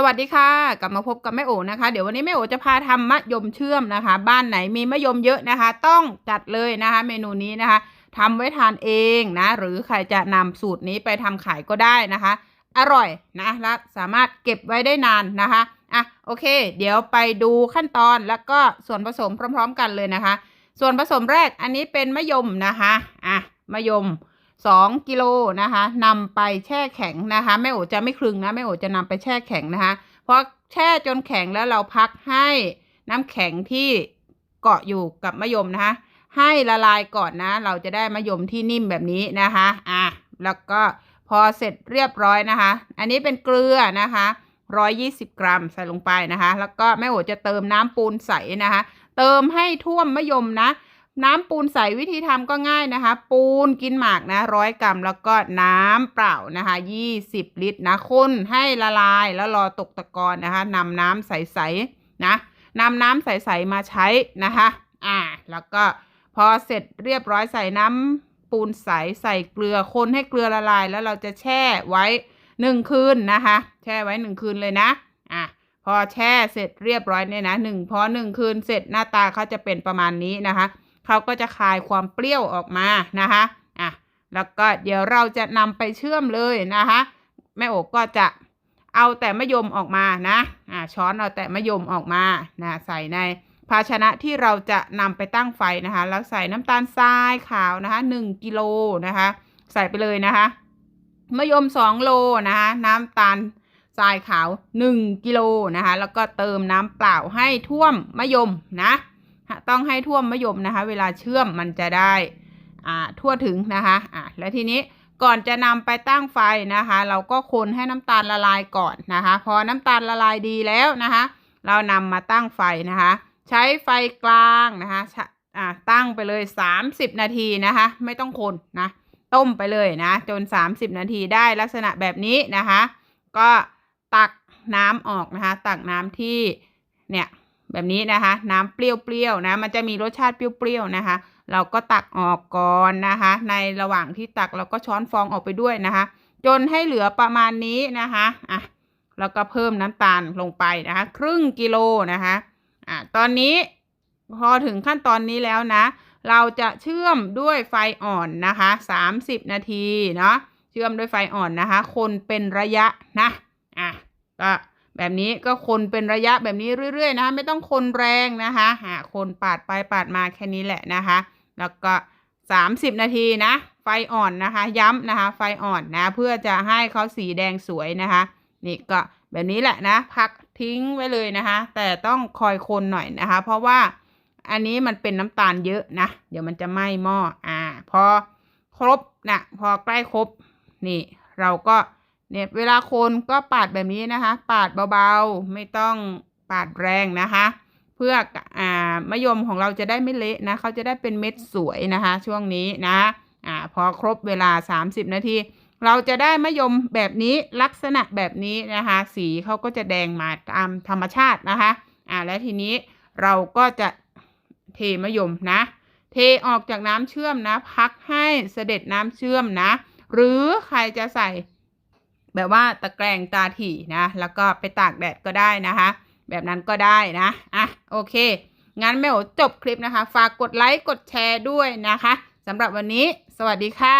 สวัสดีค่ะกลับมาพบกับแม่โอนะคะ เดี๋ยววันนี้แม่โอจะพาทำมะยมเชื่อมนะคะ บ้านไหนมีมะยมเยอะนะคะ ต้องจัดเลยนะคะ เมนูนี้นะคะทำไว้ทานเองนะ หรือใครจะนำสูตรนี้ไปทำขายก็ได้นะคะ อร่อยนะและสามารถเก็บไว้ได้นานนะคะอะโอเค เดี๋ยวไปดูขั้นตอนแล้วก็ส่วนผสมพร้อม ๆ กันเลยนะคะ ส่วนผสมแรกอันนี้เป็นมะยมนะคะอะมะยม 2 กิโลนะคะนำไปแช่แข็งนะคะแม่โอจะไม่คลึงนะแม่โอจะนำไปแช่แข็งนะคะเพราะแช่จนแข็งแล้วเราพักให้น้ำแข็งที่เกาะอยู่กับมะยมนะคะให้ละลายก่อนนะ เราจะได้มะยมที่นิ่มแบบนี้นะคะอะแล้วก็พอเสร็จเรียบร้อยนะคะ อันนี้เป็นเกลือนะคะ120 กรัมใส่ลงไปนะคะ แล้วก็แม่โอจะเติมน้ำปูนใสนะคะ เติมให้ท่วมมะยมนะ น้ำปูนใสวิธีทำก็ง่ายนะคะ ปูนกินหมากนะร้อยกรัมแล้วก็น้ำเปล่านะคะยี่สิบลิตรนะคนให้ละลายแล้วรอตกตะกอนนะคะนำน้ำใสๆนะนำน้ำใสๆมาใช้นะคะอ่าแล้วก็พอเสร็จเรียบร้อยใส่น้ำปูนใสใส่เกลือคนให้เกลือละลาย แล้วเราจะแช่ไว้หนึ่งคืนนะคะ แช่ไว้หนึ่งคืนเลยนะอะพอแช่เสร็จเรียบร้อยเนี่ยนะหนึ่งพอหนึ่งคืนเสร็จหน้าตาเขาจะเป็นประมาณนี้นะคะ เขาก็จะคายความเปรี้ยวออกมานะคะอะแล้วก็เดี๋ยวเราจะนำไปเชื่อมเลยนะคะแม่โอกก็จะเอาแต่มะยมออกมานะอะช้อนเอาแต่มะยมออกมานะใส่ในภาชนะที่เราจะนำไปตั้งไฟนะคะ แล้วใส่น้ำตาลทรายขาวนะคะหนึ่งกิโลนะคะ ใส่ไปเลยนะคะมะยมสองโลนะคะน้ำตาลทรายขาวหนึ่งกิโลนะคะ แล้วก็เติมน้ำเปล่าให้ท่วมมะยมนะ ต้องให้ท่วมมะยมนะคะ เวลาเชื่อมมันจะได้ทั่วถึงนะคะอ่าแล้วทีนี้ก่อนจะนำไปตั้งไฟนะคะ เราก็คนให้น้ำตาลละลายก่อนนะคะ พอน้ำตาลละลายดีแล้วนะคะ เรานำมาตั้งไฟนะคะ ใช้ไฟกลางนะคะตั้งไปเลย 30 นาทีนะคะ ไม่ต้องคนนะต้มไปเลยนะ จน 30 นาทีได้ลักษณะแบบนี้นะคะ ก็ตักน้ำออกนะคะ ตักน้ำที่เนี่ย แบบนี้นะคะ น้ำเปรี้ยวๆนะ มันจะมีรสชาติเปรี้ยวๆนะคะ เราก็ตักออกก่อนนะคะ ในระหว่างที่ตักเราก็ช้อนฟองออกไปด้วยนะคะ จนให้เหลือประมาณนี้นะคะอะแล้วก็เพิ่มน้ำตาลลงไปนะคะ ครึ่งกิโลนะคะอะตอนนี้พอถึงขั้นตอนนี้แล้วนะ เราจะเชื่อมด้วยไฟอ่อนนะคะ 30 นาทีเนาะเชื่อมด้วยไฟอ่อนนะคะ คนเป็นระยะนะอะก็ แบบนี้ก็คนเป็นระยะแบบนี้เรื่อย ๆ นะคะไม่ต้องคนแรงนะคะหาคนปาดไปปาดมาแค่นี้แหละนะคะ แล้วก็ 30 นาทีนะ ไฟอ่อนนะคะ ย้ำนะคะ ไฟอ่อนนะ เพื่อจะให้เขาสีแดงสวยนะคะ นี่ก็แบบนี้แหละนะ พักทิ้งไว้เลยนะคะ แต่ต้องคอยคนหน่อยนะคะ เพราะว่าอันนี้มันเป็นน้ำตาลเยอะนะ เดี๋ยวมันจะไหม้หม้ออ่า พอครบนะพอใกล้ครบนี่เราก็ เนี่ยเวลาคนก็ปาดแบบนี้นะคะ ปาดเบาๆ ไม่ต้องปาดแรงนะคะ เพื่ออ่ามะยมของเราจะได้ไม่เละนะเขาจะได้เป็นเม็ดสวยนะคะ ช่วงนี้นะอ่าพอครบเวลา 30 นาทีเราจะได้มะยมแบบนี้ลักษณะแบบนี้นะคะ สีเขาก็จะแดงมาตามธรรมชาตินะคะอ่าและทีนี้เราก็จะเทมะยมนะ เทออกจากน้ำเชื่อมนะ พักให้เสด็จน้ำเชื่อมนะ หรือใครจะใส่ แบบว่าตะแกรงตาถี่นะแล้วก็ไปตากแดดก็ได้นะคะแบบนั้นก็ได้นะอะโอเค งั้นแม่โอจบคลิปนะคะ ฝากกดไลค์กดแชร์ด้วยนะคะสำหรับวันนี้ สวัสดีค่ะ